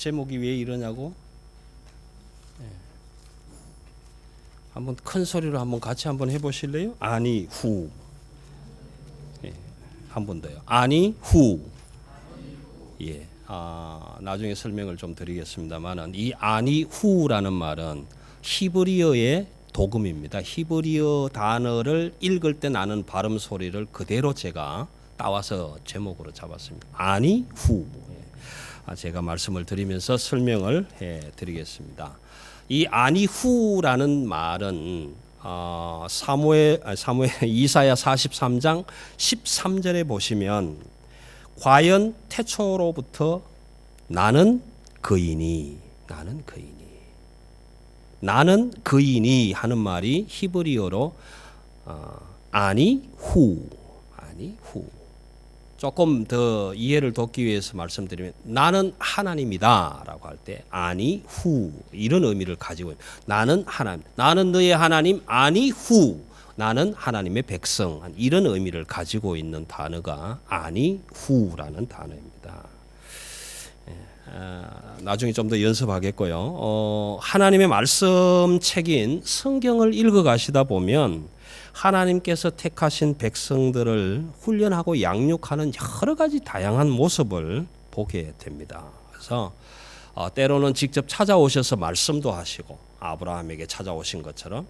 제목이 왜 이러냐고? 예. 한번 큰 소리로 한번 같이 한번 해보실래요? 아니 후. 예. 한번 더요. 아니 후. 예. 아, 나중에 설명을 좀 드리겠습니다만은 이 아니 후라는 말은 히브리어의 도금입니다. 히브리어 단어를 읽을 때 나는 발음 소리를 그대로 제가 따와서 제목으로 잡았습니다. 아니 후. 예. 아, 제가 말씀을 드리면서 설명을 해 드리겠습니다. 이 아니 후라는 말은 어, 사무엘 아, 사무엘 이사야 43장 13절에 보시면 과연 태초로부터 나는 그이니 나는 그이니 나는 그이니 하는 말이 히브리어로 어, 아니 후 아니 후 조금 더 이해를 돕기 위해서 말씀드리면 나는 하나님이다라고 할 때 아니 후 이런 의미를 가지고. 나는 하나님 나는 너의 하나님 아니 후 나는 하나님의 백성 이런 의미를 가지고 있는 단어가 아니 후라는 단어입니다. 아, 나중에 좀 더 연습하겠고요. 어, 하나님의 말씀 책인 성경을 읽어 가시다 보면 하나님께서 택하신 백성들을 훈련하고 양육하는 여러 가지 다양한 모습을 보게 됩니다. 그래서 어, 때로는 직접 찾아오셔서 말씀도 하시고 아브라함에게 찾아오신 것처럼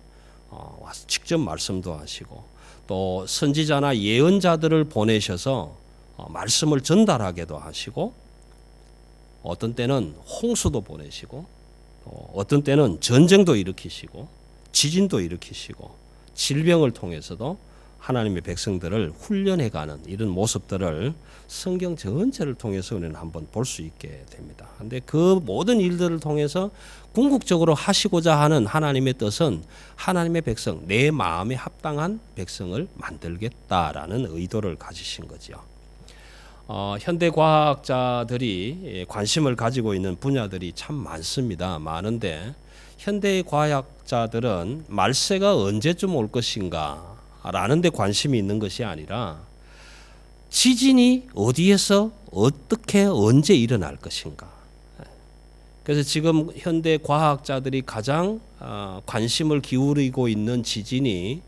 어, 직접 말씀도 하시고 또 선지자나 예언자들을 보내셔서 어, 말씀을 전달하게도 하시고 어떤 때는 홍수도 보내시고 또 어떤 때는 전쟁도 일으키시고 지진도 일으키시고 질병을 통해서도 하나님의 백성들을 훈련해가는 이런 모습들을 성경 전체를 통해서 우리는 한번 볼 수 있게 됩니다. 근데 그 모든 일들을 통해서 궁극적으로 하시고자 하는 하나님의 뜻은 하나님의 백성, 내 마음에 합당한 백성을 만들겠다라는 의도를 가지신 거죠. 어, 현대 과학자들이 예, 관심을 가지고 있는 분야들이 참 많습니다. 많은데 현대 과학자들은 말세가 언제쯤 올 것인가 라는 데 관심이 있는 것이 아니라 지진이 어디에서 어떻게 언제 일어날 것인가. 그래서 지금 현대 과학자들이 가장 어, 관심을 기울이고 있는 지진이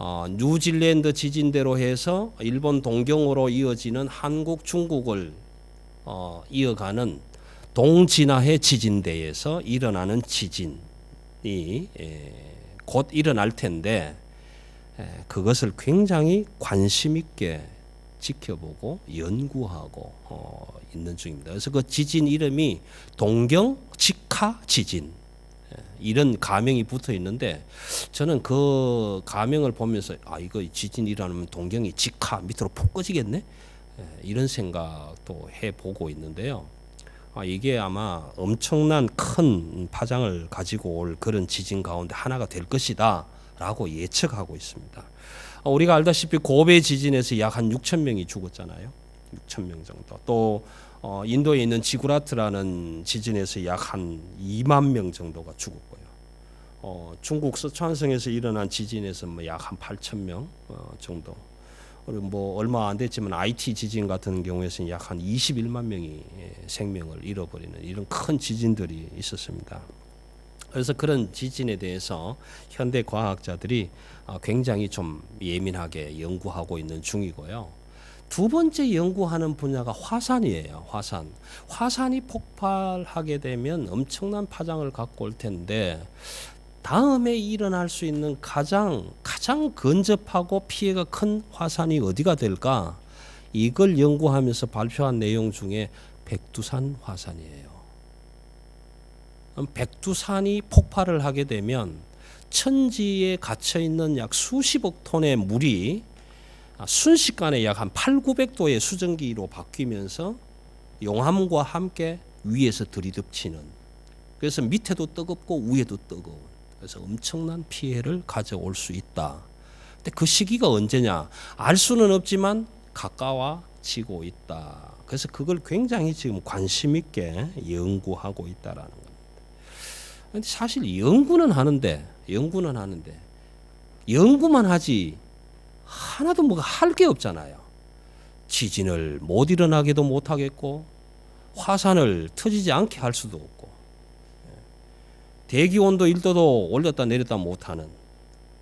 어, 뉴질랜드 지진대로 해서 일본 동경으로 이어지는 한국 중국을 어, 이어가는 동진화해 지진대에서 일어나는 지진이 에, 곧 일어날 텐데 에, 그것을 굉장히 관심 있게 지켜보고 연구하고 어, 있는 중입니다. 그래서 그 지진 이름이 동경 직하 지진 예, 이런 가명이 붙어 있는데 저는 그 가명을 보면서 아 이거 지진 일어나면 동경이 직하 밑으로 푹 꺼지겠네 예, 이런 생각도 해 보고 있는데요. 아 이게 아마 엄청난 큰 파장을 가지고 올 그런 지진 가운데 하나가 될 것이다라고 예측하고 있습니다. 어, 우리가 알다시피 고베 지진에서 약 한 6천 명이 죽었잖아요. 6천 명 정도. 또 어, 인도에 있는 지구라트라는 지진에서 약 한 2만 명 정도가 죽었고요. 어, 중국 서천성에서 일어난 지진에서 뭐 약 한 8천 명 어, 정도. 그리고 뭐 얼마 안 됐지만 IT 지진 같은 경우에서는 약 한 21만 명이 예, 생명을 잃어버리는 이런 큰 지진들이 있었습니다. 그래서 그런 지진에 대해서 현대 과학자들이 어, 굉장히 좀 예민하게 연구하고 있는 중이고요. 두 번째 연구하는 분야가 화산이에요. 화산. 화산이 폭발하게 되면 엄청난 파장을 갖고 올 텐데 다음에 일어날 수 있는 가장 가장 근접하고 피해가 큰 화산이 어디가 될까? 이걸 연구하면서 발표한 내용 중에 백두산 화산이에요. 백두산이 폭발을 하게 되면 천지에 갇혀 있는 약 수십억 톤의 물이 순식간에 약 한 8, 900도의 수증기로 바뀌면서 용암과 함께 위에서 들이덮치는 그래서 밑에도 뜨겁고 위에도 뜨거운 그래서 엄청난 피해를 가져올 수 있다. 근데 그 시기가 언제냐? 알 수는 없지만 가까워지고 있다. 그래서 그걸 굉장히 지금 관심 있게 연구하고 있다라는 겁니다. 근데 사실 연구는 하는데 연구는 하는데 연구만 하지 하나도 뭐가 할 게 없잖아요. 지진을 못 일어나게도 못 하겠고 화산을 터지지 않게 할 수도 없고 대기 온도 1도도 올렸다 내렸다 못 하는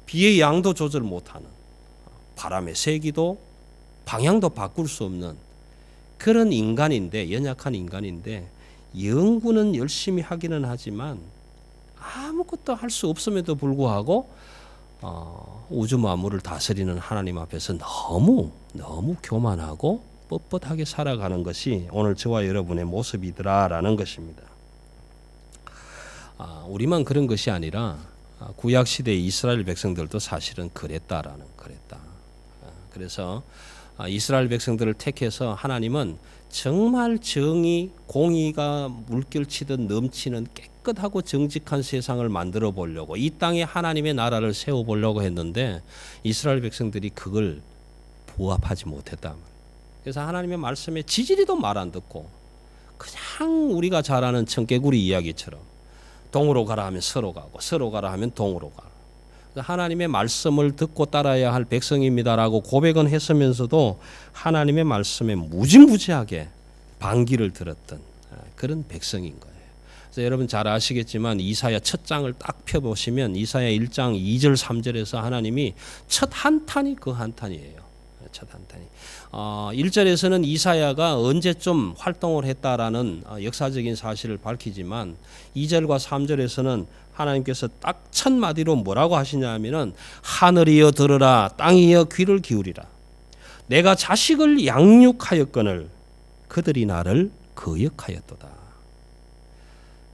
비의 양도 조절 못 하는 바람의 세기도 방향도 바꿀 수 없는 그런 인간인데 연약한 인간인데 연구는 열심히 하기는 하지만 아무것도 할 수 없음에도 불구하고 어, 우주 만물을 다스리는 하나님 앞에서 너무 너무 교만하고 뻣뻣하게 살아가는 것이 오늘 저와 여러분의 모습이더라라는 것입니다. 아, 우리만 그런 것이 아니라 아, 구약 시대의 이스라엘 백성들도 사실은 그랬다라는 그랬다. 아, 그래서 아, 이스라엘 백성들을 택해서 하나님은 정말 정의, 공의가 물결치듯 넘치는 깨 끗하고 정직한 세상을 만들어 보려고 이 땅에 하나님의 나라를 세워 보려고 했는데 이스라엘 백성들이 그걸 부합하지 못했다. 그래서 하나님의 말씀에 지지리도 말 안 듣고 그냥 우리가 잘 아는 청개구리 이야기처럼 동으로 가라 하면 서로 가고 서로 가라 하면 동으로 가. 하나님의 말씀을 듣고 따라야 할 백성입니다라고 고백은 했으면서도 하나님의 말씀에 무지무지하게 반기를 들었던 그런 백성인 거예요. 여러분 잘 아시겠지만 이사야 첫 장을 딱 펴보시면 이사야 1장 2절 3절에서 하나님이 첫 한탄이 그 한탄이에요. 첫 한탄이. 어, 1절에서는 이사야가 언제쯤 활동을 했다라는 어, 역사적인 사실을 밝히지만 2절과 3절에서는 하나님께서 딱 첫 마디로 뭐라고 하시냐면은 하늘이여 들으라 땅이여 귀를 기울이라 내가 자식을 양육하였거늘 그들이 나를 거역하였도다.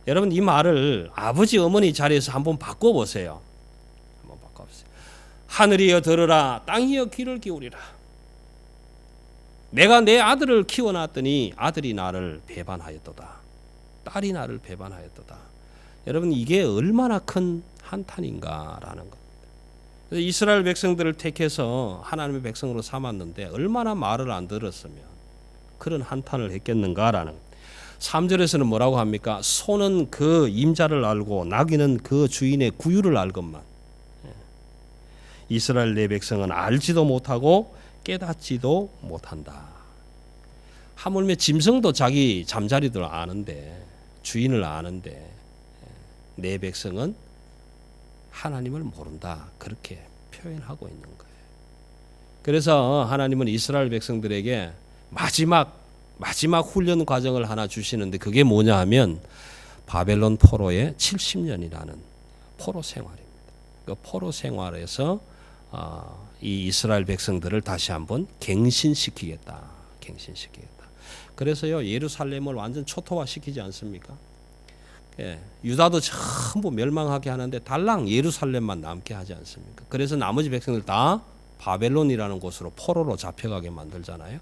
여러분 이 말을 아버지 어머니 자리에서 한번 바꿔 보세요. 한번 바꿔 보세요. 하늘이여 들으라 땅이여 귀를 기울이라 내가 내 아들을 키워놨더니 아들이 나를 배반하였도다. 딸이 나를 배반하였도다. 여러분 이게 얼마나 큰 한탄인가라는 겁니다. 그래서 이스라엘 백성들을 택해서 하나님의 백성으로 삼았는데 얼마나 말을 안 들었으면 그런 한탄을 했겠는가라는 3절에서는 뭐라고 합니까? 소는 그 임자를 알고 나귀는 그 주인의 구유를 알건만 예. 이스라엘 내 백성은 알지도 못하고 깨닫지도 못한다. 하물며 짐승도 자기 잠자리들 아는데 주인을 아는데 내 백성은 하나님을 모른다. 그렇게 표현하고 있는 거예요. 그래서 하나님은 이스라엘 백성들에게 마지막 마지막 훈련 과정을 하나 주시는데 그게 뭐냐 하면 바벨론 포로의 70년이라는 포로 생활입니다. 그 포로 생활에서 어, 이 이스라엘 백성들을 다시 한번 갱신시키겠다. 갱신시키겠다. 그래서요 예루살렘을 완전 초토화 시키지 않습니까? 예, 유다도 전부 멸망하게 하는데 달랑 예루살렘만 남게 하지 않습니까? 그래서 나머지 백성들 다 바벨론이라는 곳으로 포로로 잡혀가게 만들잖아요.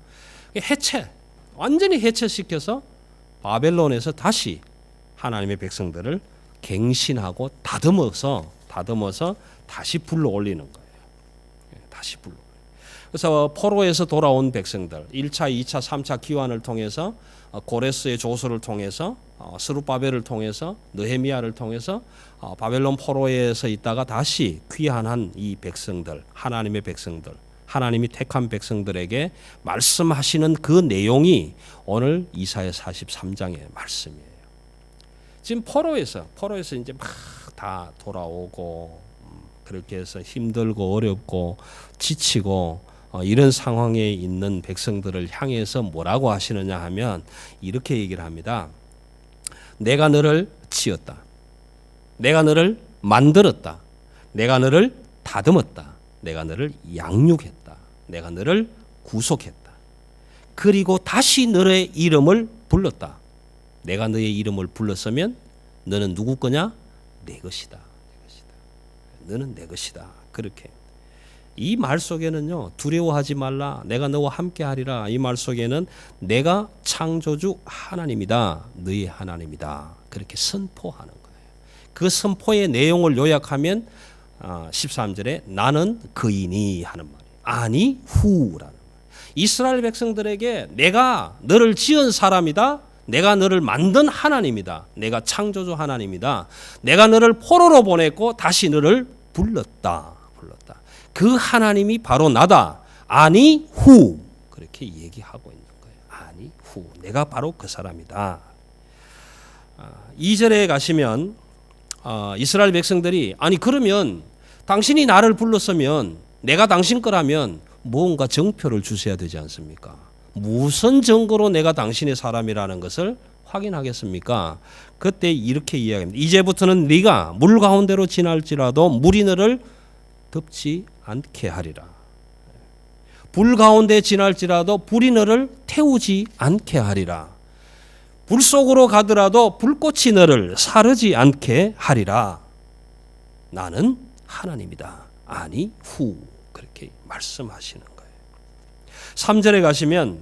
해체, 완전히 해체시켜서 바벨론에서 다시 하나님의 백성들을 갱신하고 다듬어서 다듬어서 다시 불러 올리는 거예요. 예, 다시 불러. 그래서 포로에서 돌아온 백성들 1차, 2차, 3차 기환을 통해서 어, 고레스의 조서를 통해서 어, 스룹바벨을 통해서 느헤미야를 통해서 어, 바벨론 포로에서 있다가 다시 귀환한 이 백성들 하나님의 백성들 하나님이 택한 백성들에게 말씀하시는 그 내용이 오늘 이사야 43장의 말씀이에요. 지금 포로에서 포로에서 이제 막 다 돌아오고 음, 그렇게 해서 힘들고 어렵고 지치고 어, 이런 상황에 있는 백성들을 향해서 뭐라고 하시느냐 하면 이렇게 얘기를 합니다. 내가 너를 지었다. 내가 너를 만들었다. 내가 너를 다듬었다. 내가 너를 양육했다. 내가 너를 구속했다. 그리고 다시 너의 이름을 불렀다. 내가 너의 이름을 불렀으면 너는 누구 거냐? 내 것이다. 너는 내 것이다. 그렇게 이 말 속에는요 두려워하지 말라 내가 너와 함께 하리라 이 말 속에는 내가 창조주 하나님이다 너희 하나님이다 그렇게 선포하는 거예요 그 선포의 내용을 요약하면 13절에 나는 그이니 하는 말이에요 아니 후라는 말 이스라엘 백성들에게 내가 너를 지은 사람이다 내가 너를 만든 하나님이다. 내가 창조주 하나님이다. 내가 너를 포로로 보냈고 다시 너를 불렀다. 불렀다. 그 하나님이 바로 나다. 아니 후 그렇게 얘기하고 있는 거예요. 아니 후 내가 바로 그 사람이다. 아, 2절에 가시면 아, 이스라엘 백성들이 아니 그러면 당신이 나를 불렀으면 내가 당신 거라면 무언가 정표를 주셔야 되지 않습니까? 무슨 증거로 내가 당신의 사람이라는 것을 확인하겠습니까? 그때 이렇게 이야기합니다. 이제부터는 네가 물 가운데로 지날지라도 물이 너를 덮지 않게 하리라. 불 가운데 지날지라도 불이 너를 태우지 않게 하리라. 불 속으로 가더라도 불꽃이 너를 사르지 않게 하리라. 나는 하나님이다. 아니 후 말씀하시는 거예요. 3절에 가시면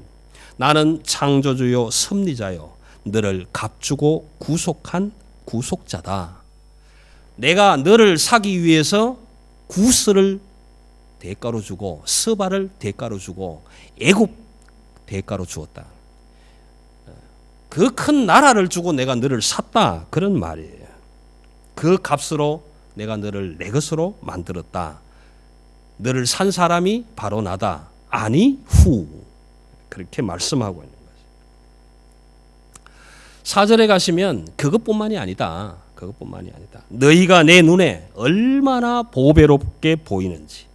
나는 창조주요 섭리자요 너를 값주고 구속한 구속자다. 내가 너를 사기 위해서 구스를 대가로 주고 스바를 대가로 주고 애굽 대가로 주었다. 그 큰 나라를 주고 내가 너를 샀다 그런 말이에요. 그 값으로 내가 너를 내 것으로 만들었다. 너를 산 사람이 바로 나다. 아니 후 그렇게 말씀하고 있는 거죠. 사절에 가시면 그것뿐만이 아니다. 그것뿐만이 아니다. 너희가 내 눈에 얼마나 보배롭게 보이는지,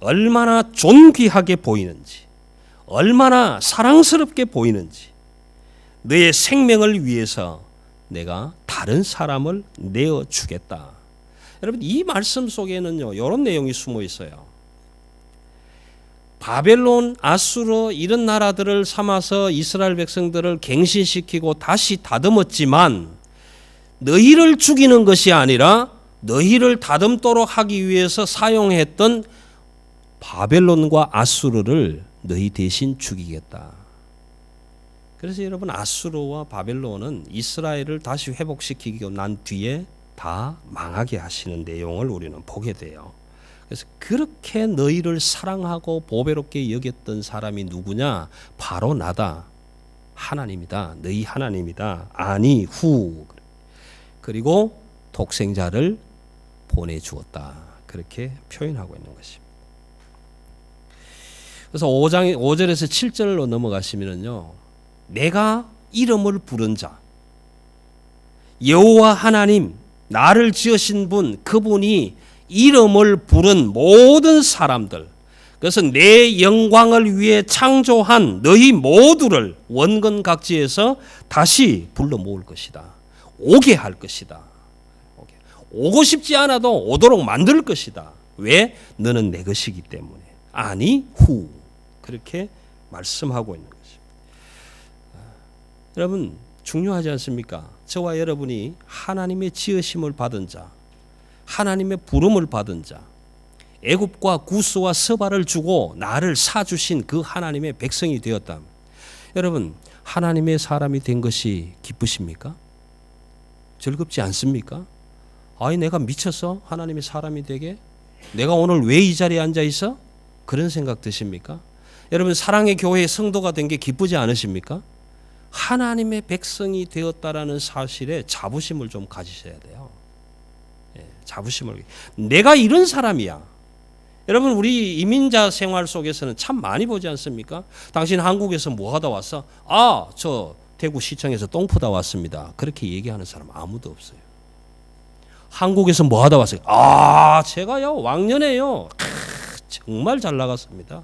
얼마나 존귀하게 보이는지, 얼마나 사랑스럽게 보이는지, 너의 생명을 위해서 내가 다른 사람을 내어 주겠다. 여러분 이 말씀 속에는요 이런 내용이 숨어 있어요. 바벨론, 아수르 이런 나라들을 삼아서 이스라엘 백성들을 갱신시키고 다시 다듬었지만 너희를 죽이는 것이 아니라 너희를 다듬도록 하기 위해서 사용했던 바벨론과 아수르를 너희 대신 죽이겠다. 그래서 여러분 아수르와 바벨론은 이스라엘을 다시 회복시키고 난 뒤에 다 망하게 하시는 내용을 우리는 보게 돼요. 그래서 그렇게 너희를 사랑하고 보배롭게 여겼던 사람이 누구냐? 바로 나다. 하나님이다. 너희 하나님이다. 아니 후. 그리고 독생자를 보내주었다. 그렇게 표현하고 있는 것입니다. 그래서 5장 5절에서 7절로 넘어가시면은요. 내가 이름을 부른 자 여호와 하나님 나를 지으신 분 그분이 이름을 부른 모든 사람들 그래서 내 영광을 위해 창조한 너희 모두를 원근 각지에서 다시 불러 모을 것이다. 오게 할 것이다. 오고 싶지 않아도 오도록 만들 것이다. 왜? 너는 내 것이기 때문에. 아니 후 그렇게 말씀하고 있는 것입니다. 여러분 중요하지 않습니까? 저와 여러분이 하나님의 지으심을 받은 자, 하나님의 부름을 받은 자, 애굽과 구스와 서바를 주고 나를 사 주신 그 하나님의 백성이 되었다. 여러분 하나님의 사람이 된 것이 기쁘십니까? 즐겁지 않습니까? 아이 내가 미쳤어 하나님의 사람이 되게 내가 오늘 왜 이 자리에 앉아 있어? 그런 생각 드십니까? 여러분 사랑의 교회의 성도가 된 게 기쁘지 않으십니까? 하나님의 백성이 되었다라는 사실에 자부심을 좀 가지셔야 돼요. 예, 자부심을. 내가 이런 사람이야. 여러분 우리 이민자 생활 속에서는 참 많이 보지 않습니까? 당신 한국에서 뭐 하다 왔어? 아, 저 대구 시청에서 똥 푸다 왔습니다. 그렇게 얘기하는 사람 아무도 없어요. 한국에서 뭐 하다 왔어요? 아, 제가요 왕년에요. 크, 정말 잘 나갔습니다.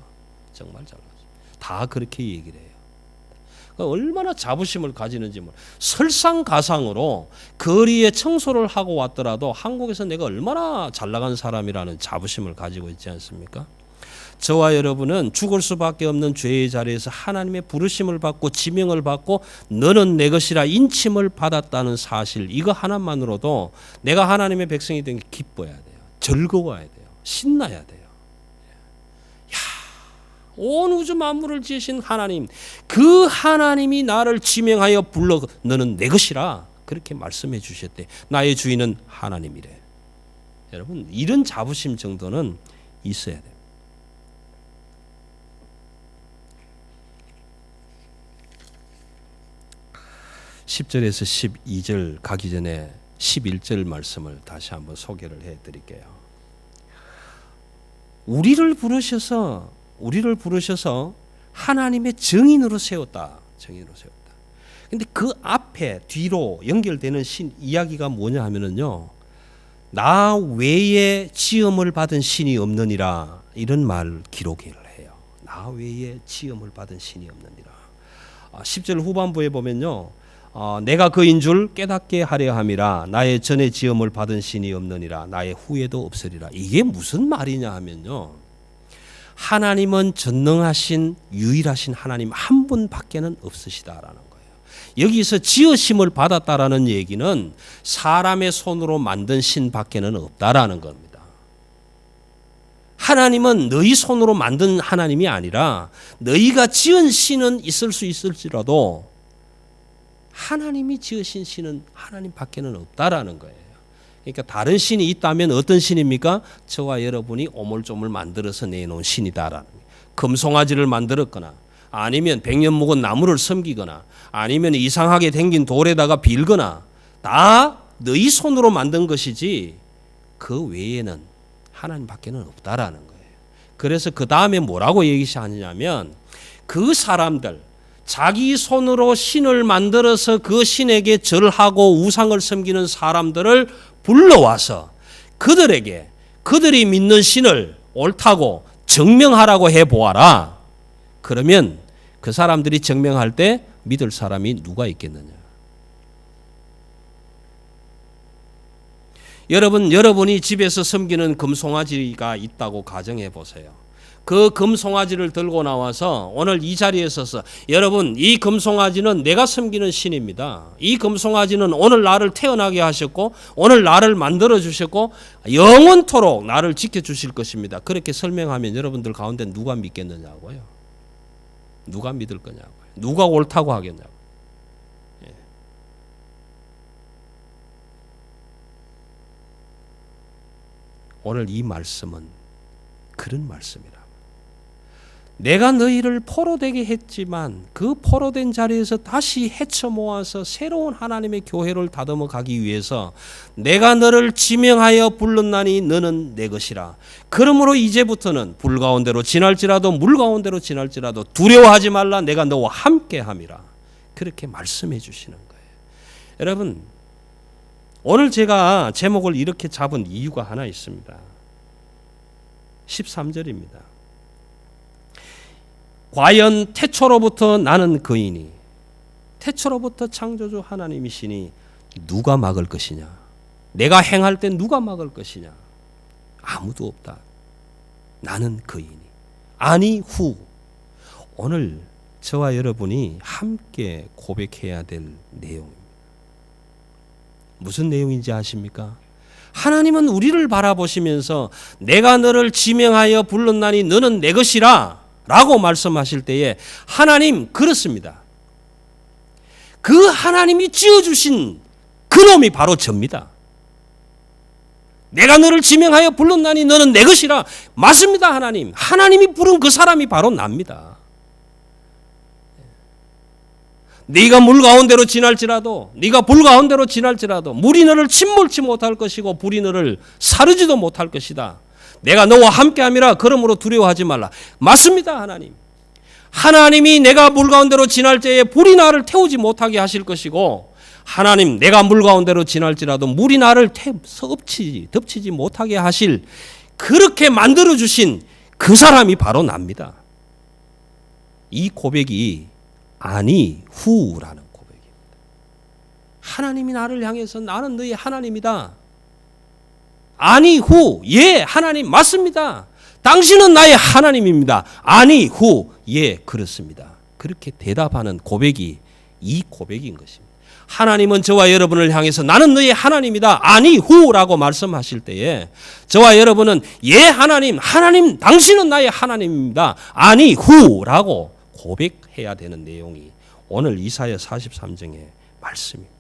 정말 잘 나갔어요. 다 그렇게 얘기를 해요. 그러니까 얼마나 자부심을 가지는지 뭐 설상가상으로 거리에 청소를 하고 왔더라도 한국에서 내가 얼마나 잘 나간 사람이라는 자부심을 가지고 있지 않습니까? 저와 여러분은 죽을 수밖에 없는 죄의 자리에서 하나님의 부르심을 받고 지명을 받고 너는 내 것이라 인침을 받았다는 사실 이거 하나만으로도 내가 하나님의 백성이 된 게 기뻐야 돼요. 즐거워야 돼요. 신나야 돼요. 온 우주 만물을 지으신 하나님, 그 하나님이 나를 지명하여 불러 너는 내 것이라 그렇게 말씀해 주셨대. 나의 주인은 하나님이래. 여러분 이런 자부심 정도는 있어야 돼요. (10절에서 12절) 가기 전에 (11절) 말씀을 다시 한번 소개를 해 드릴게요 우리를 부르셔서 우리를 부르셔서 하나님의 증인으로 세웠다. 정인으로 세웠다. 근데 그 앞에 뒤로 연결되는 신 이야기가 뭐냐 하면은요. 나 외에 지음을 받은 신이 없느니라 이런 말 기록을 해요. 나 외에 지음을 받은 신이 없느니라. 아, 10절 후반부에 보면요. 어, 내가 그인 줄 깨닫게 하려 함이라 나의 전에 지음을 받은 신이 없느니라 나의 후에도 없으리라. 이게 무슨 말이냐 하면요. 하나님은 전능하신 유일하신 하나님 한 분밖에는 없으시다라는 거예요. 여기서 지으심을 받았다라는 얘기는 사람의 손으로 만든 신밖에는 없다라는 겁니다. 하나님은 너희 손으로 만든 하나님이 아니라 너희가 지은 신은 있을 수 있을지라도 하나님이 지으신 신은 하나님밖에는 없다라는 거예요. 그러니까 다른 신이 있다면 어떤 신입니까? 저와 여러분이 오물조물 만들어서 내놓은 신이다라는. 금송아지를 만들었거나 아니면 백년 묵은 나무를 섬기거나 아니면 이상하게 생긴 돌에다가 빌거나 다 너희 손으로 만든 것이지 그 외에는 하나님밖에는 없다라는 거예요. 그래서 그 다음에 뭐라고 얘기하느냐면 그 사람들 자기 손으로 신을 만들어서 그 신에게 절하고 우상을 섬기는 사람들을 불러와서 그들에게 그들이 믿는 신을 옳다고 증명하라고 해 보아라. 그러면 그 사람들이 증명할 때 믿을 사람이 누가 있겠느냐? 여러분, 여러분이 집에서 섬기는 금송아지가 있다고 가정해 보세요. 그 금송아지를 들고 나와서 오늘 이 자리에 서서 여러분 이 금송아지는 내가 섬기는 신입니다. 이 금송아지는 오늘 나를 태어나게 하셨고 오늘 나를 만들어 주셨고 영원토록 나를 지켜 주실 것입니다. 그렇게 설명하면 여러분들 가운데 누가 믿겠느냐고요. 누가 믿을 거냐고요. 누가 옳다고 하겠냐고. 예. 오늘 이 말씀은 그런 말씀이라. 내가 너희를 포로 되게 했지만 그 포로 된 자리에서 다시 헤쳐 모아서 새로운 하나님의 교회를 다듬어 가기 위해서 내가 너를 지명하여 불렀나니 너는 내 것이라. 그러므로 이제부터는 불 가운데로 지날지라도 물 가운데로 지날지라도 두려워하지 말라. 내가 너와 함께 함이라. 그렇게 말씀해 주시는 거예요. 여러분, 오늘 제가 제목을 이렇게 잡은 이유가 하나 있습니다. 13절입니다. 과연 태초로부터 나는 그이니 태초로부터 창조주 하나님이시니 누가 막을 것이냐? 내가 행할 때 누가 막을 것이냐? 아무도 없다. 나는 그이니 아니 후 오늘 저와 여러분이 함께 고백해야 될 내용입니다. 무슨 내용인지 아십니까? 하나님은 우리를 바라보시면서 내가 너를 지명하여 불렀나니 너는 내 것이라 라고 말씀하실 때에 하나님 그렇습니다. 그 하나님이 지어주신 그놈이 바로 접니다. 내가 너를 지명하여 불렀나니 너는 내 것이라 맞습니다 하나님. 하나님이 부른 그 사람이 바로 납니다. 네가 물 가운데로 지날지라도 네가 불 가운데로 지날지라도 물이 너를 침몰치 못할 것이고 불이 너를 사르지도 못할 것이다. 내가 너와 함께함이라 그러므로 두려워하지 말라. 맞습니다, 하나님. 하나님이 내가 물 가운데로 지날 때에 불이 나를 태우지 못하게 하실 것이고 하나님 내가 물 가운데로 지날지라도 물이 나를 덮치지 덮치지 못하게 하실 그렇게 만들어 주신 그 사람이 바로 납니다. 이 고백이 아니 후라는 고백입니다. 하나님이 나를 향해서 나는 너희 하나님이다. 아니 후, 예, 하나님 맞습니다. 당신은 나의 하나님입니다. 아니 후, 예, 그렇습니다. 그렇게 대답하는 고백이 이 고백인 것입니다. 하나님은 저와 여러분을 향해서 나는 너의 하나님이다. 아니 후라고 말씀하실 때에 저와 여러분은 예 하나님, 하나님 당신은 나의 하나님입니다. 아니 후라고 고백해야 되는 내용이 오늘 이사야 43장의 말씀입니다.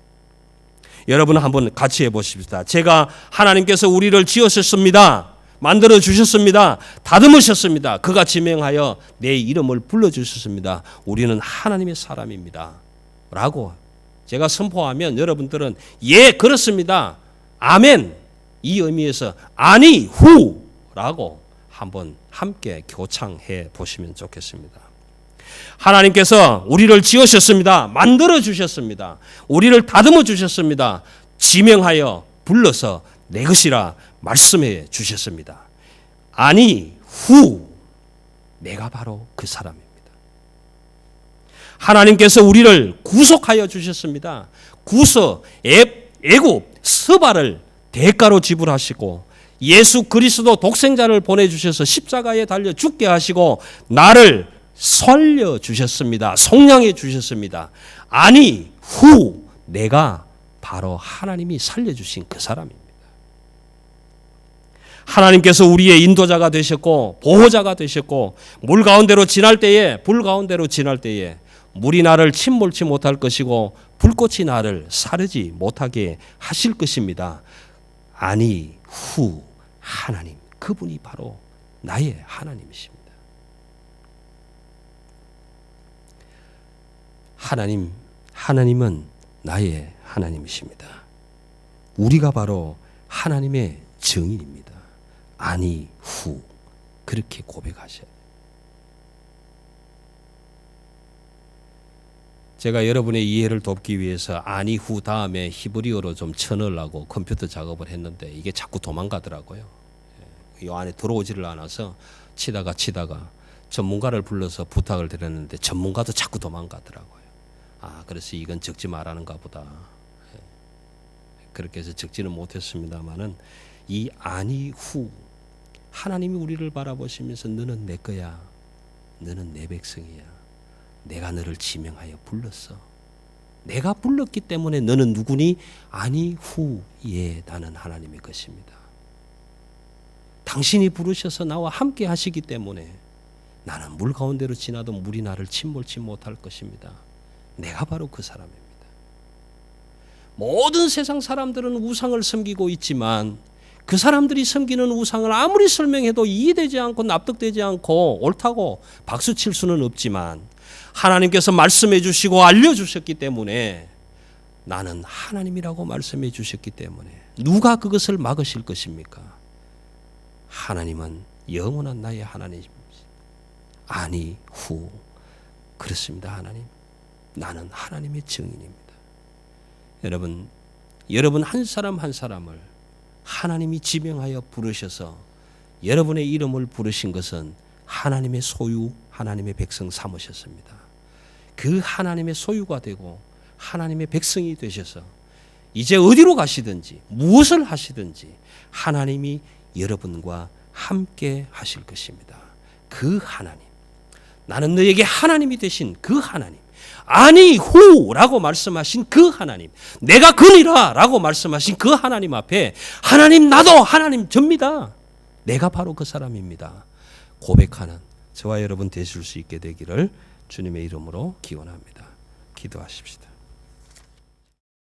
여러분 한번 같이 해보십시다. 제가 하나님께서 우리를 지었었습니다. 만들어 주셨습니다. 다듬으셨습니다. 그가 지명하여 내 이름을 불러 주셨습니다. 우리는 하나님의 사람입니다. 라고 제가 선포하면 여러분들은 예 그렇습니다. 아멘 이 의미에서 아니 후라고 한번 함께 교창해 보시면 좋겠습니다. 하나님께서 우리를 지으셨습니다. 만들어 주셨습니다. 우리를 다듬어 주셨습니다. 지명하여 불러서 내 것이라 말씀해 주셨습니다. 아니 후 내가 바로 그 사람입니다. 하나님께서 우리를 구속하여 주셨습니다. 구서, 애, 애굽, 스바를 대가로 지불하시고 예수 그리스도 독생자를 보내주셔서 십자가에 달려 죽게 하시고 나를 살려 주셨습니다. 속량해 주셨습니다. 아니 후 내가 바로 하나님이 살려주신 그 사람입니다. 하나님께서 우리의 인도자가 되셨고 보호자가 되셨고 물 가운데로 지날 때에 불 가운데로 지날 때에 물이 나를 침몰치 못할 것이고 불꽃이 나를 사르지 못하게 하실 것입니다. 아니 후 하나님 그분이 바로 나의 하나님이십니다. 하나님 하나님은 나의 하나님이십니다. 우리가 바로 하나님의 증인입니다. 아니 후 그렇게 고백하셔야. 제가 여러분의 이해를 돕기 위해서 아니 후 다음에 히브리어로 좀 쳐넣으려고 컴퓨터 작업을 했는데 이게 자꾸 도망가더라고요. 예, 이 안에 들어오지를 않아서 치다가 치다가 전문가를 불러서 부탁을 드렸는데 전문가도 자꾸 도망가더라고요. 아 그래서 이건 적지 말라는가 보다. 예, 그렇게 해서 적지는 못했습니다만은 이 아니 후 하나님이 우리를 바라보시면서 너는 내 거야. 너는 내 백성이야. 내가 너를 지명하여 불렀어. 내가 불렀기 때문에 너는 누구니? 아니 후 예 나는 하나님의 것입니다. 당신이 부르셔서 나와 함께 하시기 때문에 나는 물 가운데로 지나도 물이 나를 침몰치 못할 것입니다. 내가 바로 그 사람입니다. 모든 세상 사람들은 우상을 섬기고 있지만 그 사람들이 섬기는 우상을 아무리 설명해도 이해되지 않고 납득되지 않고 옳다고 박수 칠 수는 없지만 하나님께서 말씀해 주시고 알려 주셨기 때문에 나는 하나님이라고 말씀해 주셨기 때문에 누가 그것을 막으실 것입니까? 하나님은 영원한 나의 하나님입니다. 아니 후 그렇습니다 하나님 나는 하나님의 증인입니다. 여러분 여러분 한 사람 한 사람을 하나님이 지명하여 부르셔서 여러분의 이름을 부르신 것은 하나님의 소유, 하나님의 백성 삼으셨습니다. 그 하나님의 소유가 되고 하나님의 백성이 되셔서 이제 어디로 가시든지 무엇을 하시든지 하나님이 여러분과 함께 하실 것입니다. 그 하나님. 나는 너에게 하나님이 되신 그 하나님. 아니 후라고 말씀하신 그 하나님. 내가 그니라라고 말씀하신 그 하나님 앞에 하나님 나도 하나님 접니다. 내가 바로 그 사람입니다. 고백하는 저와 여러분 되실 수 있게 되기를 주님의 이름으로 기원합니다. 기도하십시다.